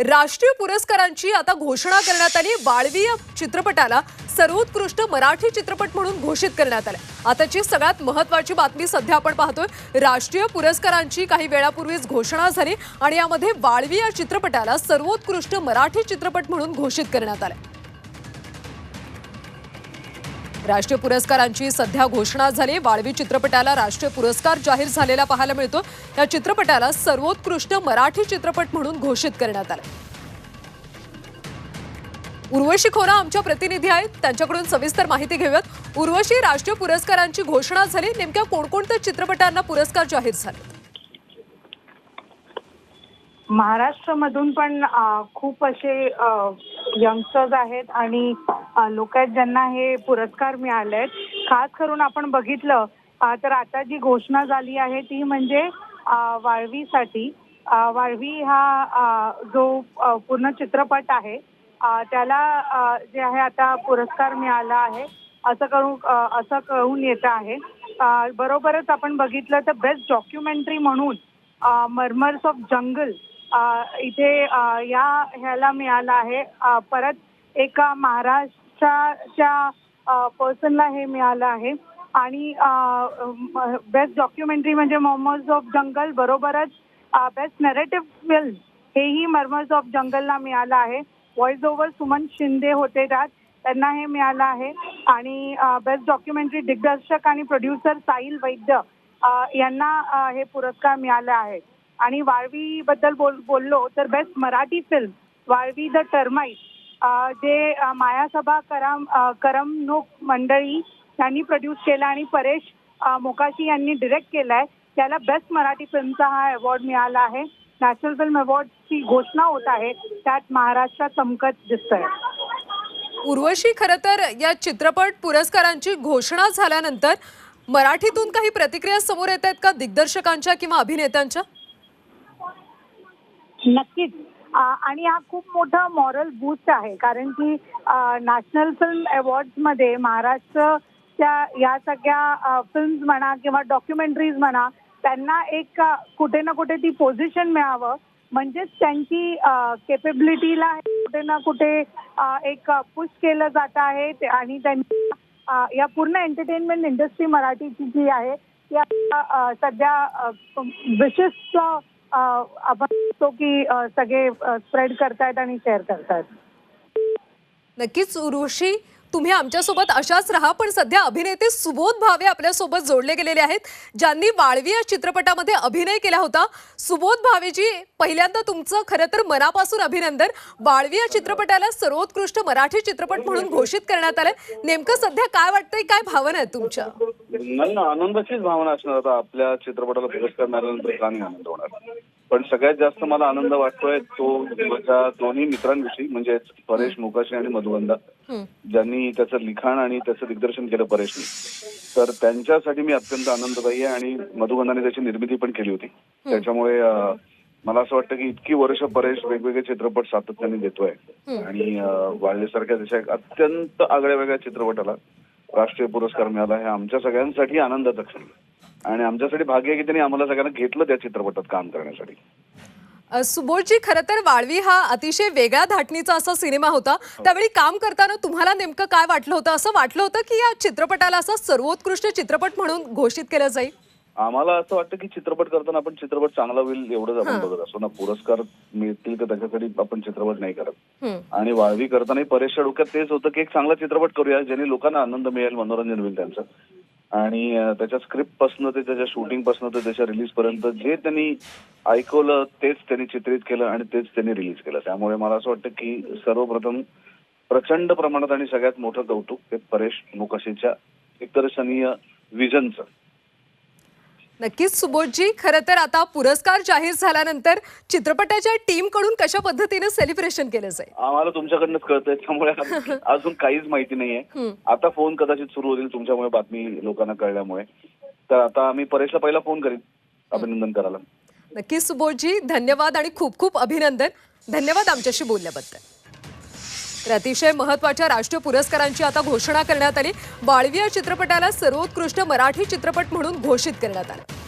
राष्ट्रीय पुरस्कारांची आता घोषणा करण्यात आली. वाळवी या चित्रपटाला सर्वोत्कृष्ट मराठी चित्रपट म्हणून घोषित करण्यात आले आताची सगळ्यात महत्वाची बातमी सध्या आपण पाहतोय. राष्ट्रीय पुरस्कारांची काही वेळापूर्वीच घोषणा झाली आणि यामध्ये वाळवी या चित्रपटाला सर्वोत्कृष्ट मराठी चित्रपट म्हणून घोषित करण्यात आलं राष्ट्रीय पुरस्कारांची सध्या घोषणा झाली. वाळवी चित्रपटाला राष्ट्रीय पुरस्कार जाहीर झालेला पाहायला मिळतो. या चित्रपटाला सर्वोत्कृष्ट मराठी चित्रपट म्हणून घोषित करण्यात आलं. उर्वशी खोरा आमच्या प्रतिनिधी आहेत. त्यांच्याकडून सविस्तर माहिती घेऊयात. उर्वशी राष्ट्रीय पुरस्कारांची घोषणा झाली. नेमक्या कोणकोणत्या चित्रपटांना पुरस्कार जाहीर झाले? महाराष्ट्रामधून पण खूप असे यंगस्टर्स आहेत आणि लोक आहेत ज्यांना हे पुरस्कार मिळाले आहेत खास करून आपण बघितलं तर आता जी घोषणा झाली आहे ती म्हणजे वाळवीसाठी. वाळवी हा जो पूर्ण चित्रपट आहे त्याला जे आहे आता पुरस्कार मिळाला आहे असं करू असं कळून येत आहे. बरोबरच आपण बघितलं तर बेस्ट डॉक्युमेंटरी म्हणून मर्मर्स ऑफ जंगल इथे या ह्याला मिळालं आहे. परत एका च्या पर्सनला हे मिळालं आहे. आणि बेस्ट डॉक्युमेंटरी म्हणजे मॉमर्स ऑफ जंगल बरोबरच बेस्ट नरेटिव्ह फिल्म हेही मर्मर्स ऑफ जंगलला मिळालं आहे. व्हॉइस ओव्हर सुमन शिंदे होते त्यात. त्यांना हे मिळालं आहे. आणि बेस्ट डॉक्युमेंटरी दिग्दर्शक आणि प्रोड्युसर साहिल वैद्य यांना हे पुरस्कार मिळाले आहेत आणि वाळवी बद्दल बोल बोललो तर best Marathi film Vaalvi the termite जे मायासभा करम करमणूक मंडळी यांनी प्रोड्यूस केलं आणि परेश मोकाशी यांनी डिरेक्ट केलाय. त्याला बेस्ट मराठी फिल्मचा हा अवॉर्ड मिळाला आहे. नॅशनल फिल्म अवॉर्डची घोषणा होत आहे. त्यात महाराष्ट्र चमकत दिसतंय. उर्वशी खरं तर या चित्रपट पुरस्कारांची घोषणा झाल्यानंतर मराठीतून काही प्रतिक्रिया समोर येत आहेत का? दिग्दर्शकांच्या किंवा अभिनेत्यांच्या? नक्कीच. आणि हा खूप मोठा मॉरल बूस्ट आहे. कारण की नॅशनल फिल्म अवॉर्ड्समध्ये महाराष्ट्रच्या या सगळ्या फिल्म्स म्हणा किंवा डॉक्युमेंटरीज म्हणा त्यांना एक कुठे ना कुठे ती पोझिशन मिळावं. म्हणजेच त्यांची केपेबिलिटीला कुठे ना कुठे एक पुश केलं जात आहे. आणि त्यांची या पूर्ण एंटरटेनमेंट इंडस्ट्री मराठीची जी आहे ती सध्या विशिष्ट आपण तो की सगळे स्प्रेड करतायत आणि शेअर करतायत. नक्कीच उर्वशी तुम्ही आमच्यासोबत अशाच राहा पण सध्या अभिनेते सुबोध भावे आपल्यासोबत जोडले गेलेले आहेत ज्यांनी वाळवी या चित्रपटामध्ये अभिनय केला होता. सुबोध भावेजी पहिल्यांदा तुमचं खरं तर मनापासून अभिनंदन. वाळवी या चित्रपटाला सर्वोत्कृष्ट मराठी चित्रपट म्हणून घोषित करण्यात आलंय. नेमकं सध्या काय वाटतंय काय भावना आहेत तुमच्या? नाही ना आनंदाचीच भावना असणार आता आपल्या चित्रपटाला पुरस्कार मिळाल्यानंतर का नाही आनंद होणार. पण सगळ्यात जास्त मला आनंद वाटतोय तो माझ्या दोन्ही मित्रांविषयी म्हणजे परेश मुकाशी आणि मधुवंदा हं. ज्यांनी त्याचं लिखाण आणि त्याचं दिग्दर्शन केलं परेशनी. तर त्यांच्यासाठी मी अत्यंत आनंददायी आहे आणि मधुवंदाने त्याची निर्मिती पण केली होती. त्याच्यामुळे मला असं वाटतं की इतकी वर्ष परेश वेगवेगळे चित्रपट सातत्याने देतोय. आणि त्याच्या एक अत्यंत आगळ्या वेगळ्या चित्रपटाला राष्ट्रीय पुरस्कार मिळाला हे आमच्या सगळ्यांसाठी आनंदाचं क्षण. आणि आमच्यासाठी भाग्य आहे की त्यांनी आम्हाला सगळ्यांना घेतलं त्या चित्रपटात काम करण्यासाठी. सुबोधजी खरं तर वाळवी हा अतिशय वेगळ्या धाटणीचा असा सिनेमा होता. त्यावेळी काम करताना तुम्हाला नेमकं काय वाटलं होतं? असं वाटलं होतं की या चित्रपटाला असं सर्वोत्कृष्ट चित्रपट म्हणून घोषित केलं जाईल? आम्हाला असं वाटतं की चित्रपट करताना आपण चित्रपट चांगला होईल एवढंच आपण बघत असतो ना पुरस्कार मिळतील तर त्याच्यासाठी आपण चित्रपट नाही करत. आणि वाळवी करतानाही परेशच्या डोक्यात तेच होतं की एक चांगला चित्रपट करूया ज्याने लोकांना आनंद मिळेल मनोरंजन होईल त्यांचं. आणि त्याच्या स्क्रिप्टपासून ते त्याच्या शूटिंगपासून ते त्याच्या रिलीज पर्यंत जे त्यांनी ऐकवलं तेच त्यांनी चित्रित केलं आणि तेच त्यांनी रिलीज केलं. त्यामुळे मला असं वाटतं की सर्वप्रथम प्रचंड प्रमाणात आणि सगळ्यात मोठं कौतुक हे परेश मुकाशीच्या विकर्षणीय विजनचं नक्कीच सुबोधजी खरं तर आता पुरस्कार जाहीर झाल्यानंतर चित्रपटाच्या टीमकडून कशा पद्धतीने सेलिब्रेशन केलं जाईल? आम्हाला तुमच्याकडनंच कळतंय त्यामुळे अजून काहीच माहिती नाहीये. आता फोन कदाचित सुरू होतील तुमच्यामुळे बातमी लोकांना कळल्यामुळे. तर आता आम्ही परेशला पहिला फोन करीन अभिनंदन करायला. नक्कीच सुबोधजी धन्यवाद आणि खूप खूप अभिनंदन. धन्यवाद आमच्याशी बोलल्याबद्दल. तर अतिशय महत्त्वाच्या राष्ट्रीय पुरस्कारांची आता घोषणा करण्यात आली. बाळवी या चित्रपटाला सर्वोत्कृष्ट मराठी चित्रपट म्हणून घोषित करण्यात आलं.